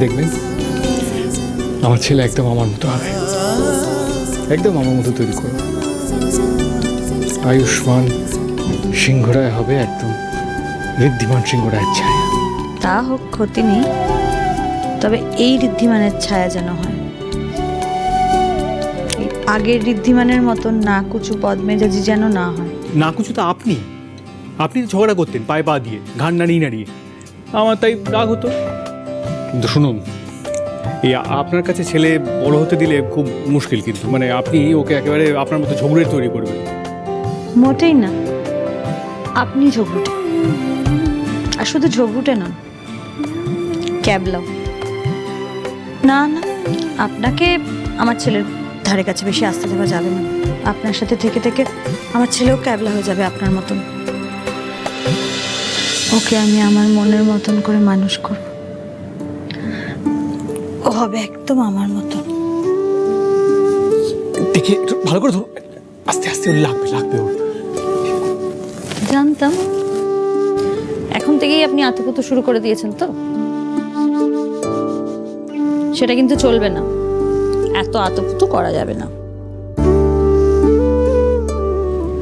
দেখবেন আমার ছেলে একদম আমার মতো হবে একদম আমার মতো তৈরি করবে আয়ুষ্মান সিংহরায় হবে একদম ঋদ্ধিমান সিংহরায়ের ছায়া। তা হোক ক্ষতি নেই। তবে এই ঋদ্ধিমানের ছায়া যেন হয়। আগের ঋদ্ধিমানের মতন না কুচু পদ্মেজাজি যেন না হয়। না কিছু তো আপনি। আপনি তো ঝগড়া করতেন পায়ে পা দিয়ে ঘান নাড়িয়ে নাড়িয়ে। আমার তাই রাগ হতো। কিন্তু শুনুন এই আপনার কাছে ছেলে বড় হতে দিলে খুব মুশকিল কিন্তু। মানে আপনি ওকে একেবারে আপনার মতো ঝগড়ে তৈরি করবেন। মোটেই না। আপনি ঝগড়ুটে আর শুধু ঝগড়ুটে নন ক্যাবলাও না না আপনাকে আমার ছেলের ধারে কাছে বেশি আসতে দেওয়া যাবে না। আপনার সাথে থেকে থেকে আমার ছেলেও ক্যাবলা হয়ে যাবে আপনার মতন। ওকে আমি আমার মনের মতন করে মানুষ করব। ও হবে একদম আমার মতন। দেখে একটু ভালো করে ধরো। আস্তে আস্তে ওর লাগবে লাগবে ওর। জানতাম। এখন থেকেই আপনি আতপুতো শুরু করে দিয়েছেন তো? সেটা কিন্তু চলবে না। এত আতপুতো করা যাবে না।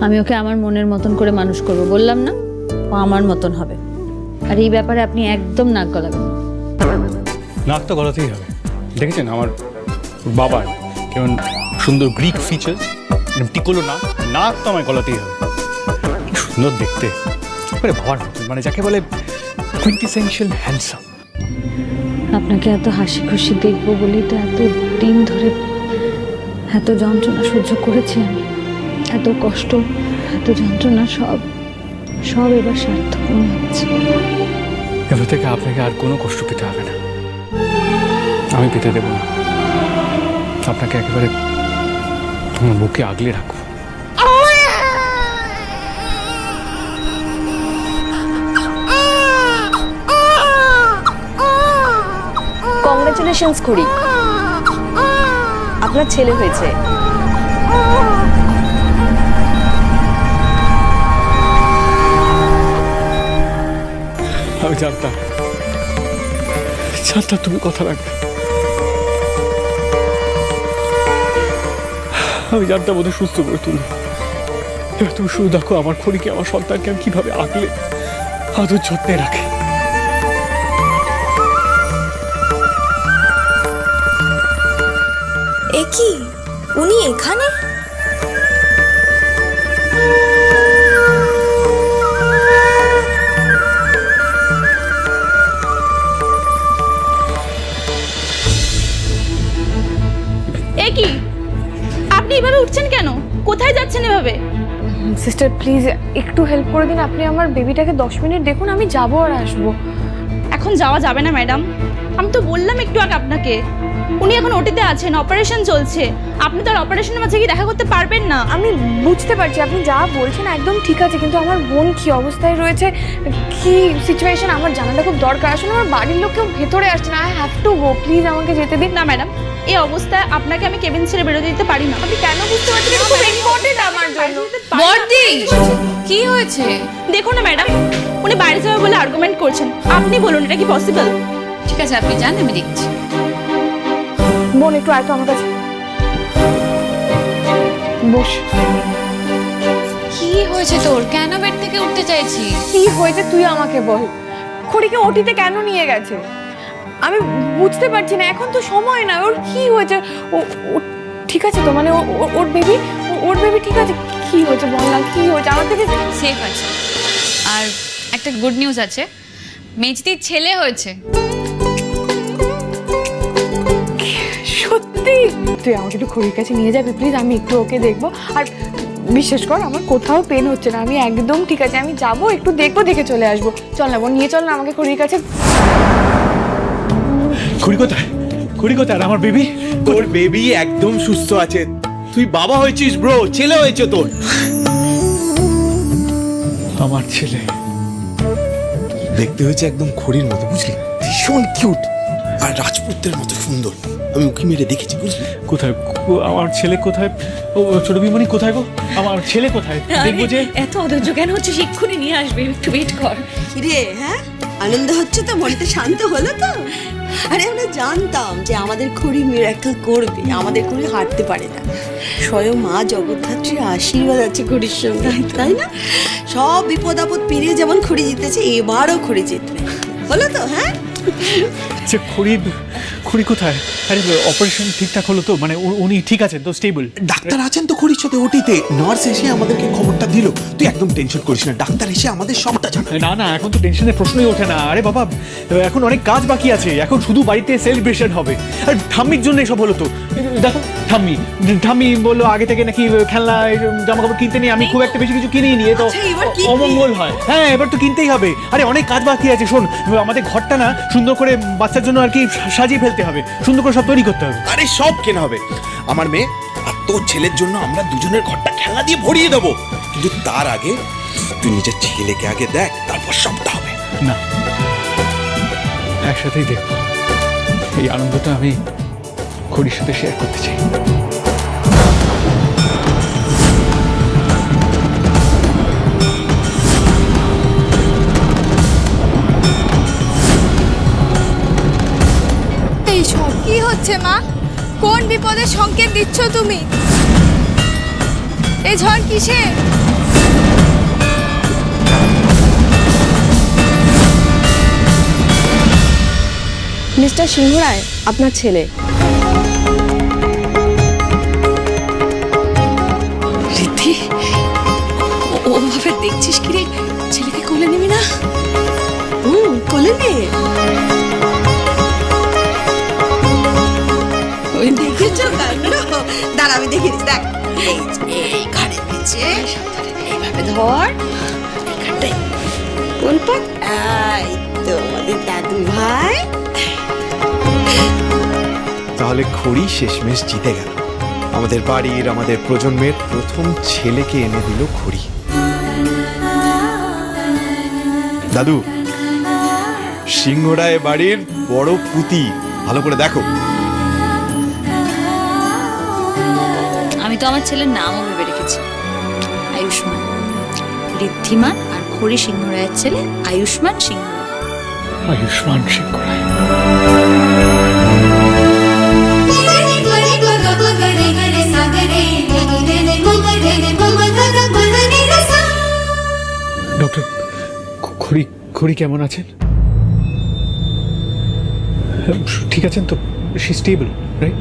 আমি ওকে আমার মনের মতন করে মানুষ করব বললাম না? ও আমার মতন হবে। আর এই ব্যাপারে আপনি একদম নাক গলাবেন নাক তো গলাতেই হবে। দেখেছেন আমার বাবার কেমন সুন্দর গ্রিক ফিচার টিকলো নাক নাক তো আমার গলাতেই হবে। সুন্দর দেখতে। এবারে বাবার মতন মানে যাকে বলে কুইন্টিসেন্সিয়াল হ্যান্ডসাম আপনাকে এত হাসি খুশি দেখব বলেই তো এত দিন ধরে এত যন্ত্রণা সহ্য করেছি আমি। এত কষ্ট এত যন্ত্রণা সব সব এবার সার্থক মনে হচ্ছে। এবার থেকে আপনাকে আর কোনো কষ্ট পেতে হবে না। আমি পেতে দেবো না। আপনাকে একেবারে আমার বুকে আগলে রাখব। কংগ্রেচুলেশনস করি আপনার ছেলে হয়েছে। আমি জানতাম। জানতাম তুমি কথা রাখবে। আমি জানতাম ওদের সুস্থ করে তুলবে। এবার তুমি শুধু দেখো আমার খড়িকে, আমার সন্তানকে আমি কীভাবে আগলে, আদর যত্নে রাখে। এ কি? উনি এখানে? কি? আপনি এভাবে উঠছেন কেন? কোথায় যাচ্ছেন এভাবে? সিস্টার প্লিজ একটু হেল্প করে দিন। আপনি আমার বেবিটাকে দশ মিনিট দেখুন আমি যাব আর আসব। এখন যাওয়া যাবে না ম্যাডাম আমি তো বললাম একটু আগে আপনাকে। উনি এখন ওটিতে আছেন অপারেশন চলছে। আপনি তো আর অপারেশনের মাঝে গিয়ে দেখা করতে পারবেন না। আমি বুঝতে পারছি আপনি যা বলছেন একদম ঠিক আছে কিন্তু আমার বোন কি অবস্থায় রয়েছে কি সিচুয়েশন আমার জানাটা খুব দরকার। আসলে আমার বাড়ির লোক কেউ ভেতরে আসছে না I have to go please আমাকে যেতে দিন। না ম্যাডাম এই অবস্থায় আপনাকে আমি কেবিন ছেড়ে বেরোতে দিতে পারি না। আপনি কেন বুঝতে পারছেন? এটা খুব ইম্পর্টেন্ট আমার জন্য। বর্দি কি হয়েছে? দেখুন না ম্যাডাম উনি বাইরে যাবে বলে আর্গুমেন্ট করছেন। আপনি বলুন এটা কি পসিবল ঠিক আছে আপনি যান আমি দেখছি। বোন একটু আয় তো আমার কাছে। বস। কি হয়েছে তোর? কেন বেড থেকে উঠতে চাইছি কি হয়েছে তুই আমাকে বল। খড়িকে ওটিতে কেন নিয়ে গেছে? আমি বুঝতে পারছি না এখন তো সময় না ওর কি হয়েছে? ও ঠিক আছে তো? মানে ওর বেবি ওর বেবি ঠিক আছে? কি হয়েছে বল না কি হয়েছে? আমার থেকে সেফ আছে। আর একটা গুড নিউজ আছে। মেজদির ছেলে হয়েছে। সত্যি তুই আমাকে একটু খড়ির কাছে নিয়ে যাবি প্লিজ আমি একটু ওকে দেখব। আর বিশেষ কর আমার কোথাও পেন হচ্ছে না। আমি একদম ঠিক আছে। আমি যাব একটু দেখব দেখে চলে আসব। চল না নিয়ে চল না আমাকে খড়ির কাছে। খড়ি কোথায়? খড়ি কোথায়? আর আমার বেবি? তোর বেবি একদম সুস্থ আছে। তুই বাবা হয়েছিস ব্রো ছেলে হয়েছে তোর। আমার ছেলে। দেখতে হয়েছে একদম খড়ির মতো বুঝলি? ভীষণ কিউট আর রাজপুত্রের মতো সুন্দর। আমি উকি মেরে দেখেছি বুঝলি? কোথায়? কো- আমার ছেলে কোথায়? ও ছোট বিমনি কোথায় গো? আমার ছেলে কোথায়? দেখব যে। এত অধৈর্য কেন হচ্ছে? শিক্ষুনি নিয়ে আসবে। একটু ওয়েট কর। কিরে হ্যাঁ? আনন্দ হচ্ছে তো? মনটা শান্ত হলো তো? আরে আমরা জানতাম যে আমাদের খুঁড়ি মিরাকেল করবে। আমাদের খুঁড়ি হাঁটতে পারে না। স্বয়ং মা জগদ্ধাত্রীর আশীর্বাদ আছে খুঁড়ির সঙ্গে। তাই না? সব বিপদ আপদ পেরিয়ে যেমন খুঁড়ি জিতেছে এবারও খুঁড়ি জিতবে। হলো তো হ্যাঁ? আচ্ছা খুরি কোথায়? আরে অপারেশন ঠিকঠাক হলো তো? মানে উনি ঠিক আছেন তো স্টেবল ডাক্তার আছেন তো খড়ির সাথে ওটিতে। নার্স এসে আমাদেরকে খবরটা দিল। তুই একদম টেনশন করিস না। ডাক্তার এসে আমাদের সবটা জানাবে। না না এখন তো টেনশনের প্রশ্নই ওঠে না। আরে বাবা এখন অনেক কাজ বাকি আছে। এখন শুধু বাড়িতে সেলিব্রেশন হবে। আর ঠাম্মির জন্য এসব হলো তো। দেখো ঠাম্মি ঠাম্মি বলল আগে থেকে নাকি খেলনা জামা কাপড় কিনতে নিয়ে আমি খুব একটা বেশি কিছু কিনেই নি এ তো আচ্ছা, এবার? অমঙ্গল হয়। হ্যাঁ এবার তো কিনতেই হবে। আরে অনেক কাজ বাকি আছে শোন আমাদের ঘরটা না সুন্দর করে বাচ্চার জন্য আর কি সাজিয়ে ফেলতে হবে সুন্দর করে সব তৈরি করতে হবে। আরে সব কেনা হবে। আমার মেয়ে আর তোর ছেলের জন্য আমরা দুজনের ঘরটা খেলনা দিয়ে ভরিয়ে দেবো। কিন্তু তার আগে তুই নিজের ছেলেকে আগে দেখ তারপর সবটা হবে। না একসাথেই দেখব। এই আনন্দটা আমি খড়ির সাথে শেয়ার করতে চাই। কি হচ্ছে মা? কোন বিপদের সংকেত দিচ্ছ তুমি? এই ঝড় কিসে? মিস্টার সিংহ রায় আপনার ছেলে। দেখছিস কি রে? ছেলেকে কোলে নিবি না? হুম কোলে নে। ওই দেখেছ দাঁড়া, আমি দেখে দেখ। এই নিচে এইভাবে ধর। কোন পাক এই তো, আমাদের দাদু ভাই। তাহলে খড়ি শেষমেশ জিতে গেল। আমাদের বাড়ির, আমাদের প্রজন্মের প্রথম ছেলেকে এনে দিল খড়ি। দাদু সিংহরায় বাড়ির বড় পুঁতি ভালো করে দেখো। আমি তো আমার ছেলের নামও ভেবে রেখেছি। আয়ুষ্মান। ঋদ্ধিমান আর খড়ি সিংহরায়ের ছেলে আয়ুষ্মান সিংহ রায় আয়ুষ্মান সিং খড়ি খুড়ি কেমন আছেন? ঠিক আছেন তো? শি স্টেবল রাইট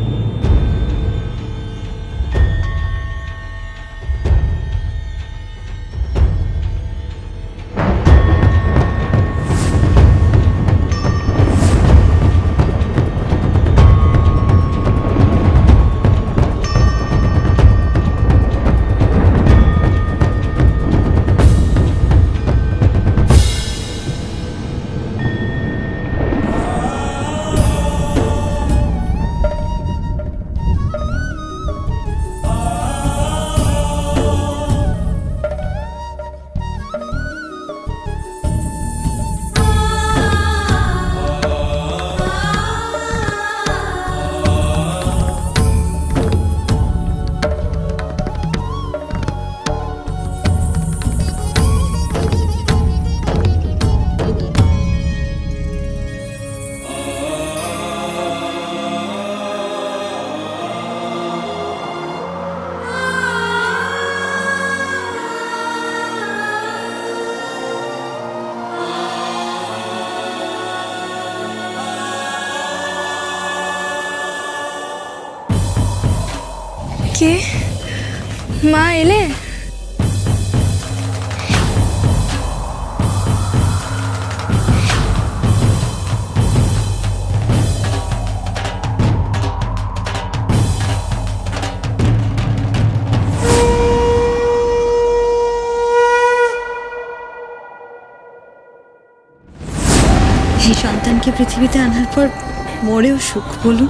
কে? মা এলে? সন্তানকে পৃথিবীতে আনার পর মরেও সুখ বলুন।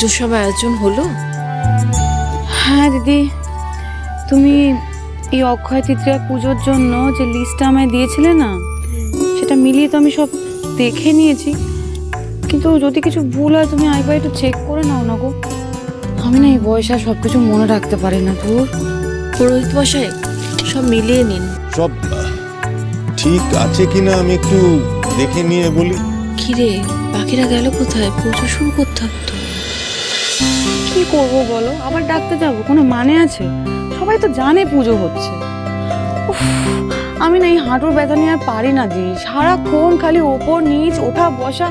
পুজোর সব আয়োজন হলো? হ্যাঁ দিদি। তুমি এই অক্ষয় তৃতীয়া পুজোর জন্য যে লিস্টটা আমায় দিয়েছিলে না সেটা মিলিয়ে তো আমি সব দেখে নিয়েছি। কিন্তু যদি কিছু ভুল হয় তুমি আইবার একটু চেক করে নাও না গো। আমি না এই বয়সে আর সব কিছু মনে রাখতে পারি না তোর পুরোহিত মশাই সব মিলিয়ে নিন। সব ঠিক আছে কিনা আমি একটু দেখে নিয়ে বলি। কিরে বাকিরা গেল কোথায়? পুজো শুরু করতে হবে কি করব বলো? আবার ডাকতে যাব? কোনো মানে আছে? সবাই তো জানে পুজো হচ্ছে। আমি না এই হাঁটুর ব্যথা নিয়ে আর পারি না দি সারাক্ষণ খালি ওপর, নিচ, ওঠা, বসা।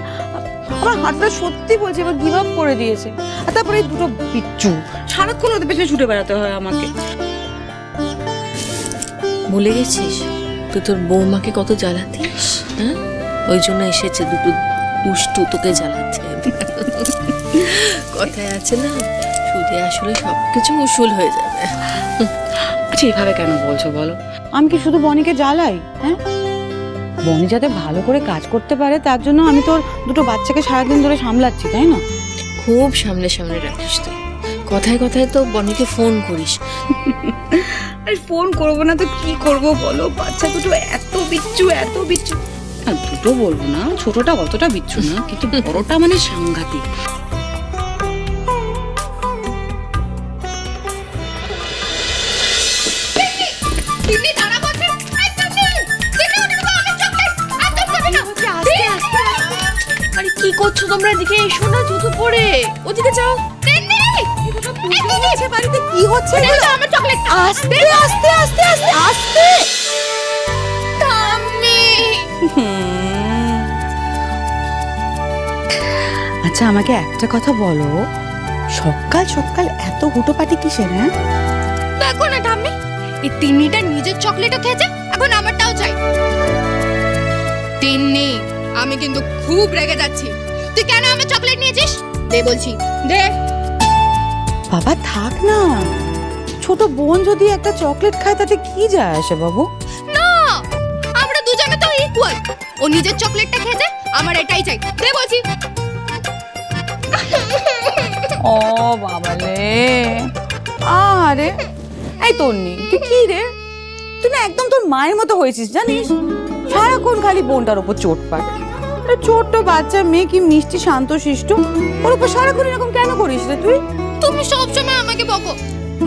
আমার হাতটা সত্যি বলছে, এবার গিভ আপ করে দিয়েছে। আর তারপরে এই দুটো বিচ্ছু সারাক্ষণ ওদের পেছনে ছুটে বেড়াতে হয় আমাকে। ভুলে গেছিস? তুই তোর বৌমাকে কত জ্বালাতিস? হ্যাঁ? ওই জন্য এসেছে দুটো দুষ্টু তোকে জ্বালাতে কথায় আছে না সুদে আসলে সব কিছু উসুল হয়ে যাবে। আচ্ছা এইভাবে কেন বলছো বলো? আমি কি শুধু বনিকে জ্বালাই? হ্যাঁ? বনি যাতে ভালো করে কাজ করতে পারে তার জন্য আমি তোর দুটো বাচ্চাকে সারাদিন ধরে সামলাচ্ছি তাই না? খুব সামনে সামনে রাখিস তুই কথায় কথায় তো বনিকে ফোন করিস। আর ফোন করব না তো কি করব বলো? বাচ্চা দুটো এত বিচ্ছু এত বিচ্ছু। দুটো বলব না ছোটটা অতটা বিচ্ছু না কিন্তু বড়টা মানে সাংঘাতিক। আরে কি করছ তোমরা এদিকে? এসো না জুতো পরে। ওদিকে যাও। বাড়িতে কি হচ্ছে? আস্তে আস্তে আস্তে আস্তে। আস্তে। আচ্ছা আমাকে একটা কথা বলো। সকাল সকাল এত হুটোপাটি কিসের হ্যাঁ? দেখো না এই তিন্নিটা নিজের চকলেটও খেয়েছে এখন আমারটাও চাই। তিন্নি আমি কিন্তু খুব রেগে যাচ্ছি। তুই কেন আমার চকলেট নিয়েছিস? দে বলছি দে। বাবা থাক না। ছোট বোন যদি একটা চকলেট খায় তাতে কি যায় আসে বাবু? না আমরা দুজনে তো ইকুয়াল ও নিজের চকলেটটা খেয়েছে আমার এটাই চাই। দে বলছি। ও বাবা রে আরে এই তন্নি তুই কি রে? তুই না একদম তোর মায়ের মতো হয়েছিস জানিস? সারাক্ষণ খালি বোনটার ওপর চোট পায়। একটা ছোট্ট বাচ্চা মেয়ে কি মিষ্টি শান্ত শিষ্ট? ওর উপর সারাক্ষণ এরকম কেন করিস রে তুই? তুমি সব সময় আমাকে বকো।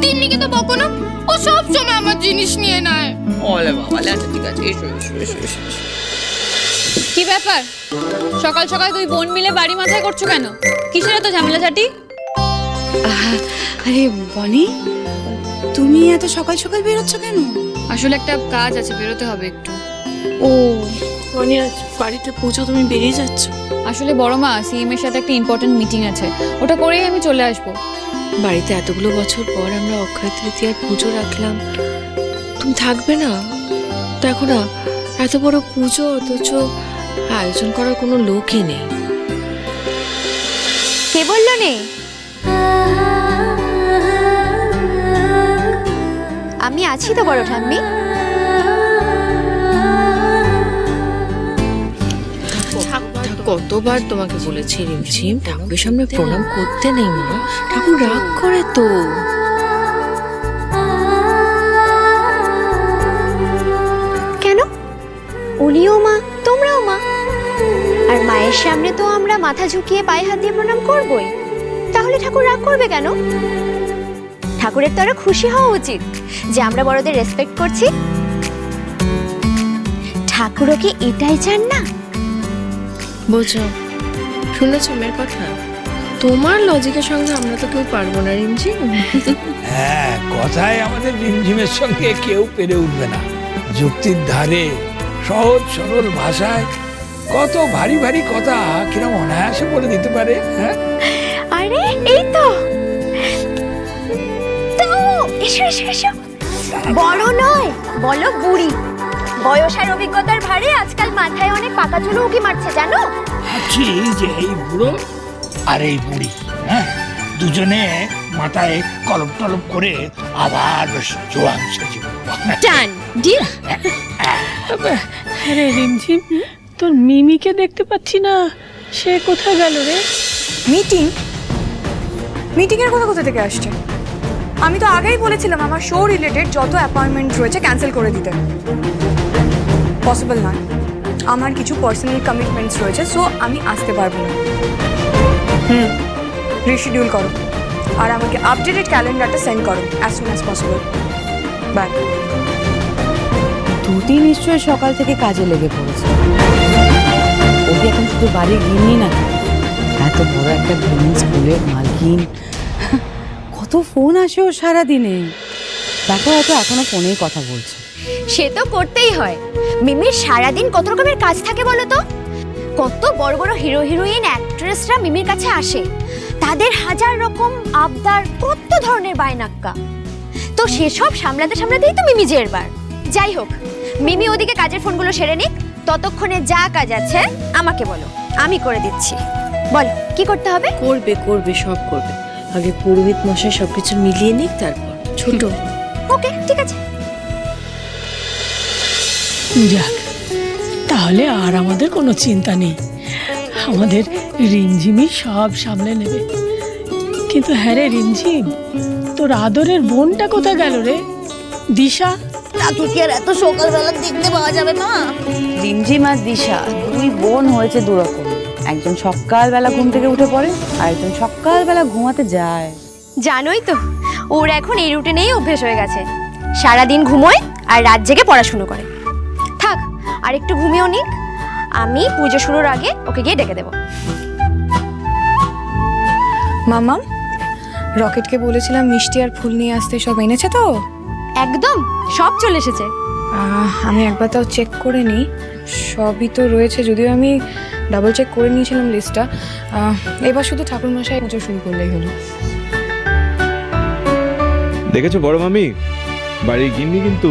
তিন্নিকে তো বকো না ও সব সময় আমার জিনিস নিয়ে নেয়। ওলে বাবালে আচ্ছা ঠিক আছে এসো এসো এসো এসো কি ব্যাপার? সকাল সকাল তুই বোন মিলে বাড়ি মাথায় করছ কেন? কিসের এত ঝামেলা ঝাটি আরে বনি তুমি এত সকাল সকাল বেরোচ্ছ কেন? আসলে একটা কাজ আছে বেরোতে হবে একটু। ও। বনি আজ বাড়িতে পুজো তুমি বেরিয়ে যাচ্ছ? আসলে বড় মা সিএম এর সাথে একটা ইম্পর্টেন্ট মিটিং আছে। ওটা করেই আমি চলে আসব। বাড়িতে এতগুলো বছর পর আমরা অক্ষয় তৃতীয়ার পুজো রাখলাম। তুমি থাকবে না? দেখো না এত বড় পুজো অথচ আয়োজন করার কোনো লোকই নেই। কে বলল নে? আছি তো বড় ঠাম্মি। কতবার তোমাকে বলেছি রিমঝিম ঠাকুরের সামনে প্রণাম করতে নেই মা। ঠাকুর রাগ করে তো। কেন? উনিও মা তোমরাও মা। আর মায়ের সামনে তো আমরা মাথা ঝুঁকিয়ে পায়ে হাত দিয়ে প্রণাম করবই। তাহলে ঠাকুর রাগ করবে কেন? ঠাকুরের তো আরও খুশি হওয়া উচিত যে আমরা বড়দের রেসপেক্ট করছি। ঠাকুরও কি এটাই চান না? বোঝো শুনেছ মেয়ের কথা? তোমার লজিকের সঙ্গে আমরা তো কেউ পারব না রিমঝিম হ্যাঁ কথায় আমাদের রিমঝিমের সঙ্গে কেউ পেরে উঠবে না। যুক্তির ধারে সহজ সরল ভাষায় কত ভারী ভারী কথা কিরম অনায়াসে বলে দিতে পারে হ্যাঁ? আরে এই তো তো! এসো এসো এসো। বড় নয় বলো বুড়ি। বয়স আর অভিজ্ঞতার ভারে আজকাল মাথায় অনেক পাকা চুলো উকি মারছে জানো? ভাবছি যে এই বুড়ো আর এই বুড়ি হ্যাঁ? দুজনে মাথায় কলপ টলপ করে আবার বেশ জোয়ান সেজে ডান ডিল। আরে রিমঝিম তোর মিমিকে দেখতে পাচ্ছি না। সে কোথায় গেল রে? মিটিং? মিটিংয়ের কথা কোথা থেকে আসছে? আমি তো আগেই বলেছিলাম, আমার শো রিলেটেড যত অ্যাপয়েন্টমেন্ট রয়েছে ক্যান্সেল করে দিতে। পসিবল নয়। আমার কিছু পার্সোনাল কমিটমেন্টস রয়েছে সো আমি আসতে পারব না। হুম রিশিডিউল করো। আর আমাকে আপডেটেড ক্যালেন্ডারটা সেন্ড করো as soon as possible bye দুটি নিশ্চয়ই সকাল থেকে কাজে লেগে পড়েছে। ওকে এখন শুধু বাড়ি গিয়ে না এত বড় একটা স্কুলের মালকিন। কত ফোন আসে ও সারাদিনে? দেখো হয়তো এখনও ফোনেই কথা বলছে। সে তো করতেই হয়। মিমির সারাদিন কত রকমের কাজ থাকে বলো তো? কত বড় বড় হিরো হিরোইন অ্যাক্ট্রেসরা মিমির কাছে আসে। তাদের হাজার রকম আবদার কত ধরনের বায়নাক্কা। তো সেসব সামলাতে সামলাতেই তো মিমি জেরবার যাই হোক মিমি ওদিকে কাজের ফোনগুলো সেরে নিক। ততক্ষণে যা কাজ আছে আমাকে বলো। আমি করে দিচ্ছি। বল কি করতে হবে? করবে করবে সব করবে। আগে পুরোহিত মশাই সবকিছু মিলিয়ে নিক তারপর। ছোট। ওকে ঠিক আছে। যাক তাহলে আর আমাদের কোনো চিন্তা নেই। আমাদের রিমঝিমই সব সামলে নেবে। কিন্তু হ্যাঁ রে রিমঝিম তোর আদরের বোনটা কোথায় গেল রে? দিশা? তাকে কি আর এত সকালবেলা দেখতে পাওয়া যাবে মা? রিমঝিম আর দিশা দুই বোন হয়েছে দুরকম। একজন সকালবেলা ঘুম থেকে উঠে পড়ে আর একজন সকালবেলা ঘুমাতে যায়। জানোই তো ওর এখন এই রুটিনেই অভ্যেস হয়ে গেছে। সারাদিন ঘুমোয় আর রাত জেগে পড়াশুনো করে। থাক আর একটু ঘুমিয়েও নিক আমি পুজো শুরুর আগে ওকে গিয়ে ডেকে দেবো। মামা রকেটকে বলেছিলাম মিষ্টি আর ফুল নিয়ে আসতে সব এনেছে তো? একদম সব চলে এসেছে। আমি একবার তাও চেক করে নিই সবই তো রয়েছে যদিও আমি ডাবল চেক করে নিয়েছিলাম লিস্টটা এবার শুধু ঠাকুরমশাই পুজো শুরু করলেই হলো। দেখেছ বড় মামি? বাড়ির গিন্নি কিন্তু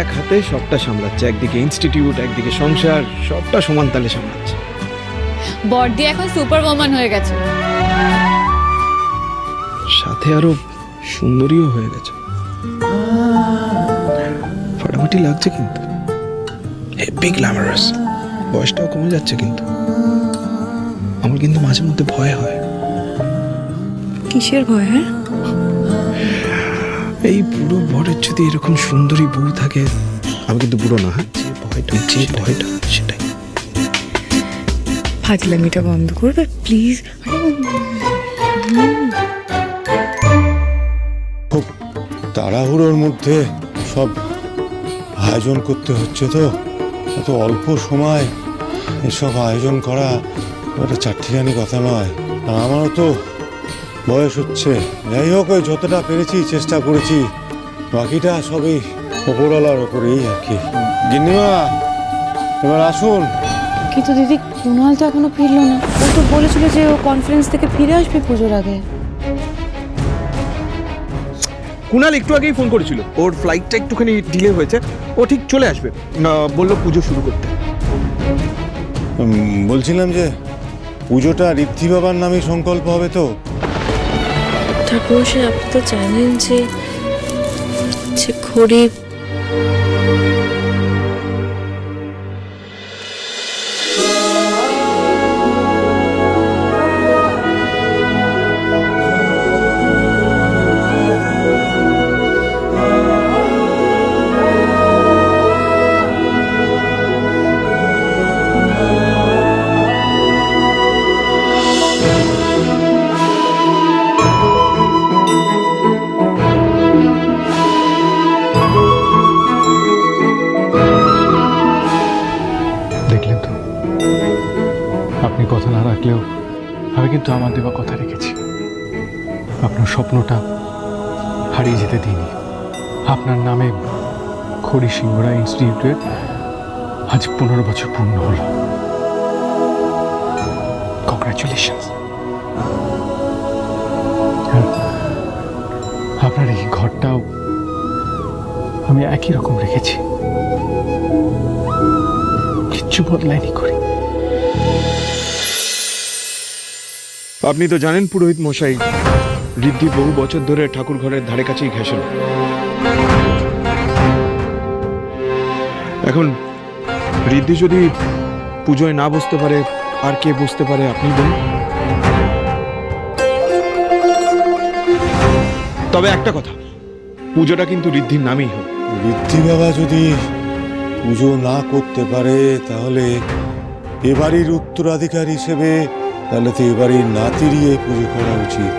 এক হাতে সবটা সামলাচ্ছে একদিকে ইনস্টিটিউট একদিকে সংসার সবটা সমান তালে সামলাচ্ছে। বর্দি এখন সুপার ওম্যান হয়ে গেছে। সাথে আরও সুন্দরীও হয়ে গেছে। ফাটাফাটি লাগছে কিন্তু। হেভি গ্ল্যামারাস বয়সটাও কমে যাচ্ছে কিন্তু। আমার কিন্তু মাঝে মধ্যে ভয় হয়। কিসের ভয় হ্যাঁ? এই বুড়ো বরের যদি এরকম সুন্দরী বউ থাকে আমি কিন্তু বুড়ো না হ্যাঁ? যে ভয়টা যে ভয়টা সেটাই। ফাজলামিটা বন্ধ করবে প্লিজ খুব তাড়াহুড়োর মধ্যে সব আয়োজন করতে হচ্ছে তো। এত অল্প সময় এসব আয়োজন করা একটা চারটিখানি কথা নয়। আর আমারও তো বয়স হচ্ছে। যাই হোক, ওই যতটা পেরেছি চেষ্টা করেছি। বাকিটা সবই ওপরওয়ালার ওপরেই আর কি। গিন্নিমা, এবার আসুন। কিন্তু দিদি, কুণাল তো এখনও ফিরলো না। ও তো বলেছিল যে ও কনফারেন্স থেকে ফিরে আসবে পুজোর আগে। কুনাল একটু আগেই ফোন করেছিল। ওর ফ্লাইটটা একটুখানি ডিলে হয়েছে। ও ঠিক চলে আসবে। না, বলল পুজো শুরু করতে। বলছিলাম যে পুজোটা ঋদ্ধি বাবার নামে সংকল্প হবে তো। ঠাকুরমশাই আপনি তো জানেন যে যে খড়ি কিন্তু আমার দেওয়া কথা রেখেছি। আপনার স্বপ্নটা হারিয়ে যেতে দিইনি। আপনার নামে খড়ি সিংহরা ইনস্টিটিউটের আজ পনেরো বছর পূর্ণ হলো। কংগ্রাচুলেশন আপনার এই ঘরটাও আমি একই রকম রেখেছি। কিচ্ছু বদলায়নি করি আপনি তো জানেন পুরোহিত মশাই, ঋদ্ধি বহু বছর ধরে ঠাকুর ঘরের ধারে কাছেই ঘেঁষেন। এখন ঋদ্ধি যদি পুজোয় না বসতে পারে, আর কে বুঝতে পারে আপনি বলুন। তবে একটা কথা, পুজোটা কিন্তু ঋদ্ধির নামেই হোক। ঋদ্ধি বাবা যদি পুজো না করতে পারে, তাহলে এবাড়ির উত্তরাধিকার হিসেবে তাহলে তো এবারের নাতিরই এই পুজো করা উচিত।